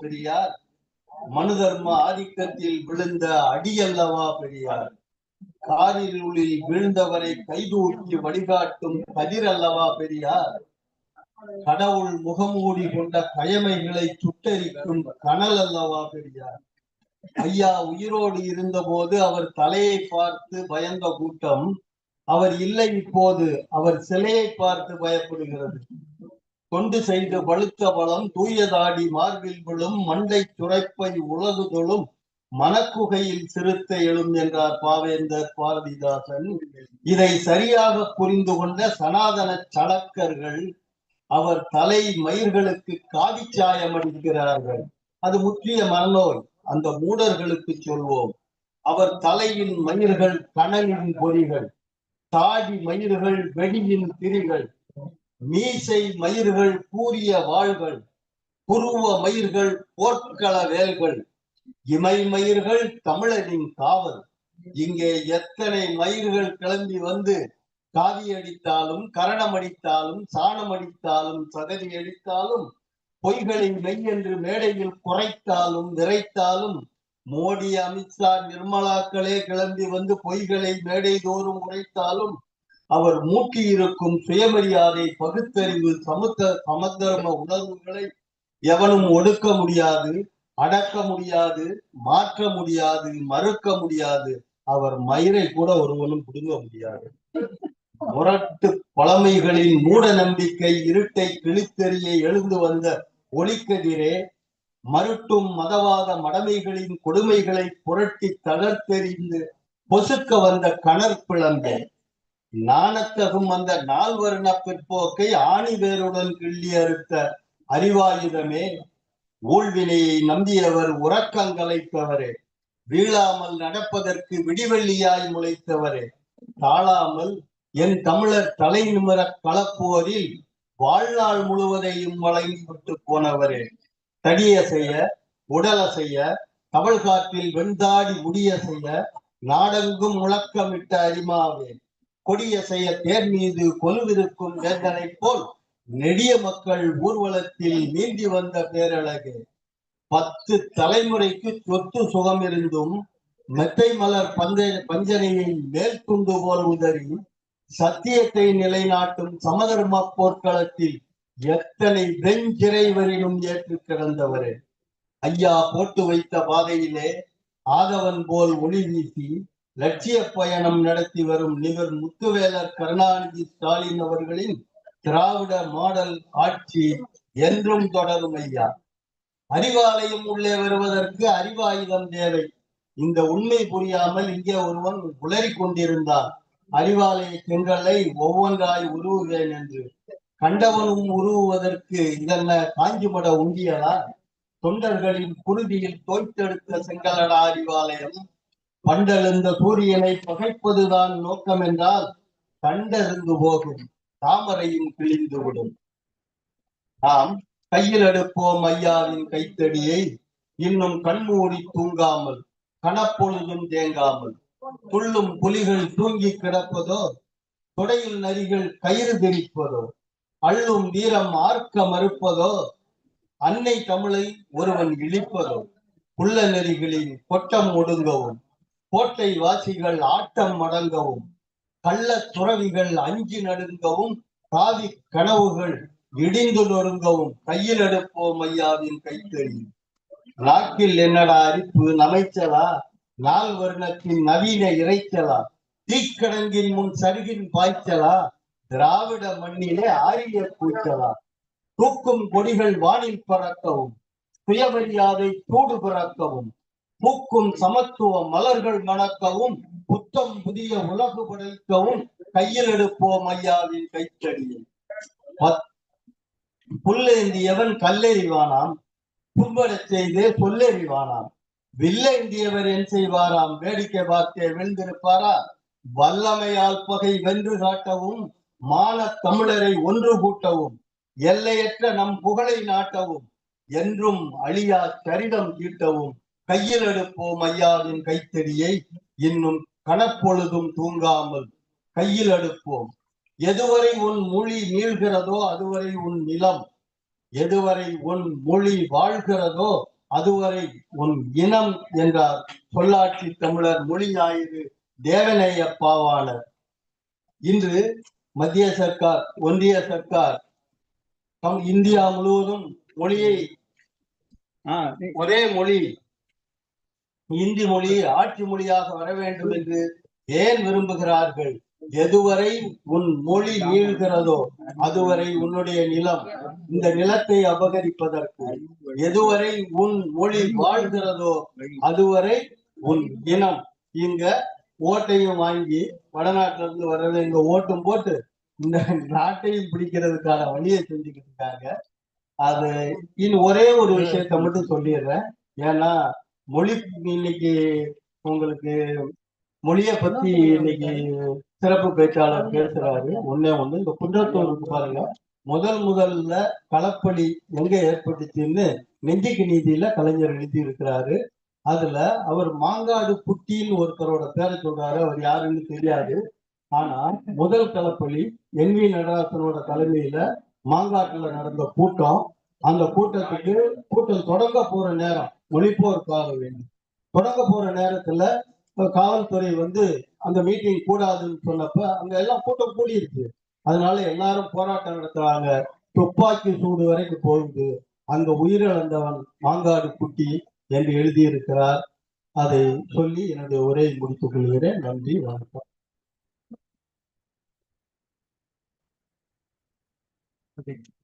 பெரியார். மனு தர்ம ஆதிக்கத்தில் விழுந்த அடியல்லவா பெரியார். காரிருளில் வீழ்ந்தவரை கைதூக்கி வழிகாட்டும் கதிர் அல்லவா பெரியார். கடவுள் முகமூடி கொண்ட கயமைகளை சுட்டரிக்கும் கனல் அல்லவா பெரியார். ஐயா உயிரோடு இருந்தபோது அவர் தலையை பார்த்து பயந்த கூட்டம் அவர் இல்லை இப்போது அவர் சிலையை பார்த்து பயப்படுகிறது. கொண்டு செய்து பழுத்த பலம் தூயதாடி மார்பில் விழும் மண்டை துரைப்பை உலகுதொழும் மனக்குகையில் சிறுத்த எழும் என்றார் பாவேந்தர் பாரதிதாசன். இதை சரியாக புரிந்து கொண்ட சனாதன சடக்கர்கள் அவர் தலை மயிர்களுக்கு காவிச்சாயம் அடிக்கிறார்கள். அது முக்கிய மனநோய். அந்த மூடர்களுக்கு சொல்வோம் அவர் தலையின் மயிர்கள் கனலின் பொறிகள் தாடி மயிர்கள் வெடியின் திரிகள். மீசை மயிர்கள் கூறிய வாள்கள் புருவ மயிர்கள் போர்க்கள வேல்கள் இமை மயிர்கள் தமிழரின் காவல். இங்கே எத்தனை மயிர்கள் கிளம்பி வந்து காவி அடித்தாலும் கரணம் அடித்தாலும் சாணம் அடித்தாலும் சகதி அடித்தாலும் பொய்களை மெய் என்று மேடையில் குறைத்தாலும் விரைத்தாலும் மோடி அமித்ஷா நிர்மலாக்களே கிளம்பி வந்து பொய்களை மேடை தோறும் உரைத்தாலும் அவர் மூட்டியிருக்கும் சுயமரியாதை பகுத்தறிவு சமுத்த சமதர்ம உணர்வுகளை எவனும் ஒடுக்க முடியாது அடக்க முடியாது மாற்ற முடியாது மறுக்க முடியாது. அவர் மயிரை கூட ஒருவனும் பிடுங்க முடியாது. முரட்டு பழமைகளின் மூட நம்பிக்கை இருட்டை கிழித்தெறிய எழுந்து வந்த ஒளிக்கதிரே மருட்டும் மதவாத மடமைகளின் கொடுமைகளை புரட்டி தகர்த்தெறிந்து பொசுக்க வந்த கணற்பிழம்பே நாணத்தகும் அந்த நால்வர்ண பிற்போக்கை ஆணி வேருடன் கிள்ளி அறுத்த அறிவாயுதமே. ஊழ்வினையை நம்பியவர் உறக்கங்களைத்தவரே வீழாமல் நடப்பதற்கு விடிவெள்ளியாய் முளைத்தவரே. தாழாமல் என் தமிழர் தலை நிமிர கலப்புவதில் வாழ்நாள் முழுவதையும் வழங்கிவிட்டு போனவரே. தடிய செய்ய உடல செய்ய கவல் வெண்தாடி முடிய செய்ய நாடெங்கும் முழக்கமிட்ட அரிமாவே. கொடிய செய்ய தேர் மீது கொலுவிருக்கும் வேந்தனை போல் நெடிய மக்கள் ஊர்வலத்தில் நீந்தி வந்த பேரழகு. பத்து தலைமுறைக்கு சொத்து சுகம் இருந்தும் மெத்தை மலர் பந்த பஞ்சனையை மேல் துண்டு போல் உதறி சத்தியத்தை நிலைநாட்டும் சமதர்ம போர்க்களத்தில் எத்தனை வெஞ்சிறைவரிலும் ஏற்று கிடந்தவரே. ஐயா போட்டு வைத்த பாதையிலே ஆதவன் போல் ஒளி வீசி லட்சிய பயணம் நடத்தி வரும் நிவர் முத்துவேலர் கருணாநிதி ஸ்டாலின் அவர்களின் திராவிட மாடல் ஆட்சி என்றும் தொடரும் ஐயா. அறிவாலயம் உள்ளே வருவதற்கு அறிவாயுதம் தேவை. இந்த உண்மை புரியாமல் இங்கே ஒருவன் உளறி கொண்டிருந்தான் அறிவாலய செங்கலை ஒவ்வொன்றாய் உருவுவேன் என்று. கண்டவனும் உருவுவதற்கு இதென்ன காஞ்சிபட உண்டியலா? தொண்டர்களின் குருதியில் தோய்த்தெடுத்த செங்கலடா அறிவாலயம் பண்டெழுந்த சூரியனை பகைப்பதுதான் நோக்கம் என்றால் கண்டறிந்து போகும் தாமரையும் கிழிந்து விடும். நாம் கையில் எடுப்போம் ஐயாவின் கைத்தடியை இன்னும் கண்மூடி தூங்காமல் கணப்பொழுதும் தேங்காமல். துள்ளும் புலிகள் தூங்கி கிடப்பதோ தொடையில் நரிகள் கயிறு திரிப்பதோ அள்ளும் வீரம் ஆர்க்க மறுப்பதோ அன்னை தமிழை ஒருவன் இழிப்பதோ புள்ள நெறிகளின் கொட்டம் ஒடுங்கவும். கோட்டை வாசிகள் ஆட்டம் மடங்கவும் கள்ள துறவிகள் அஞ்சு நடுங்கவும் காவி கனவுகள் இடிந்து நொறுங்கவும் கையில் எடுப்போம் ஐயாவின் கைத்தறி. நாக்கில் என்னடா அரிப்பு? நமைச்சலா? நால் வருணத்தின் நவீன இறைச்சலா? தீக்கடங்கின் முன் சருகின் பாய்ச்சலா? திராவிட மண்ணிலே ஆரிய கூச்சலா தூக்கும் கொடிகள் வானில் பறக்கவும் சுயமரியாதை கூடு பறக்கவும் பூக்கும் சமத்துவ மலர்கள் மணக்கவும் புத்தம் புதிய உலகு படைக்கவும் கையில் எடுப்போம் ஐயாவின் கைத்தடியை. புல்லேந்தியவன் கல்லெறிவானாம் கும்படச் செய்தே சொல்லெறிவானாம். வில்லேந்தியவர் என் செய்வாராம் வேடிக்கை பார்த்தே விழுந்திருப்பாரா வல்லமையால் பகை வென்று காட்டவும் மான தமிழரை ஒன்று கூட்டவும் எல்லையற்ற நம் புகழை நாட்டவும் என்றும் அழியா சரிதம் தீட்டவும் கையில் எடுப்போம் ஐயாவின் கைத்தடியை. இன்னும் கணப்பொழுதும் தூங்காமல் கையில் எடுப்போம். எதுவரை உன் மொழி நீள்கிறதோ அதுவரை உன் நிலம். எதுவரை உன் மொழி வாழ்கிறதோ அதுவரை உன் இனம் என்றார் சொல்லாட்சி தமிழர் மொழி ஞாயிறு தேவநேய பாவாளர் இன்று மத்திய சர்க்கார் ஒன்றிய சர்க்கார் நம் இந்தியா முழுவதும் மொழியை ஒரே மொழி இந்தி மொழி ஆட்சி மொழியாக வர வேண்டும் என்று ஏன் விரும்புகிறார்கள்? எதுவரை உன் மொழி நீள்கிறதோ அதுவரை உன்னுடைய நிலம் இந்த நிலத்தை அபகரிப்பதற்கு. எதுவரை உன் மொழி வாழ்கிறதோ அதுவரை உன் இனம். இங்க ஓட்டையும் வாங்கி வடநாட்டுல இருந்து வர்றதை இங்க ஓட்டும் போட்டு இந்த நாட்டையும் பிடிக்கிறதுக்கான வழியை செஞ்சுக்கிட்டு இருக்காங்க. அது இன்னும் ஒரே ஒரு விஷயத்த மட்டும் சொல்லிடுறேன். ஏன்னா மொழி இன்னைக்கு உங்களுக்கு மொழிய பத்தி இன்னைக்கு சிறப்பு பேச்சாளர் பேசுறாரு. ஒண்ணே ஒண்ணு. இந்த குன்றத்தூருக்கு பாருங்க. முதல் முதல்ல களப்பலி எங்க ஏற்பட்டுச்சுன்னு நெஞ்சுக்கு நீதியில கலைஞர் எழுதி இருக்கிறாரு அதுல அவர் மாங்காடு குட்டின்னு ஒருத்தரோட பேரை சொல்றாரு. அவர் யாருன்னு தெரியாது. ஆனா முதல் களப்பலி என் வி நடராசனோட தலைமையில மாங்காட்டுல நடந்த கூட்டம். அந்த கூட்டத்துக்கு கூட்டம் தொடங்க போற நேரம் ஒழிப்போருக்காக வேண்டும். தொடங்க போற நேரத்துல காவல்துறை வந்து அந்த மீட்டிங் கூடாதுன்னு சொன்னப்ப அங்க எல்லாம் கூட்டம் இருக்கு அதனால எல்லாரும் போராட்டம் நடத்துறாங்க. துப்பாக்கி சூடு வரைக்கும் போயிட்டு அங்க உயிரிழந்தவன் மாங்காடு குட்டி என்று எழுதியிருக்கிறார். அதை சொல்லி என்னுடைய உரையை முடித்துக் கொள்கிறேன். நன்றி வணக்கம். okay.